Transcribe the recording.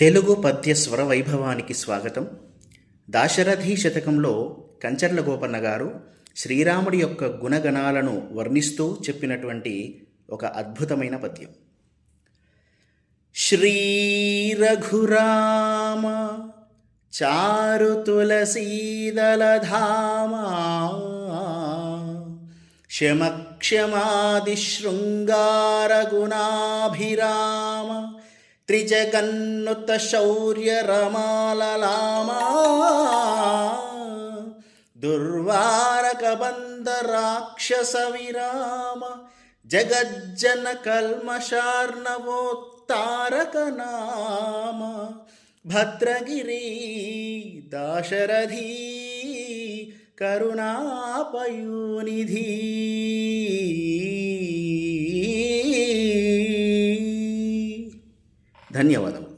తెలుగు పద్య స్వర వైభవానికి స్వాగతం. దాశరథి శతకంలో కంచర్ల గోపన్న గారు శ్రీరాముడి యొక్క గుణగణాలను వర్ణిస్తూ చెప్పినటువంటి ఒక అద్భుతమైన పద్యం. శ్రీ రఘురామ చారు తులసీదలధామా శమక్షమాది శృంగారగుణాభిరామ త్రిజగన్నుత శౌర్య రమాలలామా దుర్వారక బంద రాక్షస విరామ జగజ్జన కల్మషార్ణవోత్తారక నామ భద్రగిరి దాశరథీ కరుణాపయూనిధీ. ధన్యవాదములు.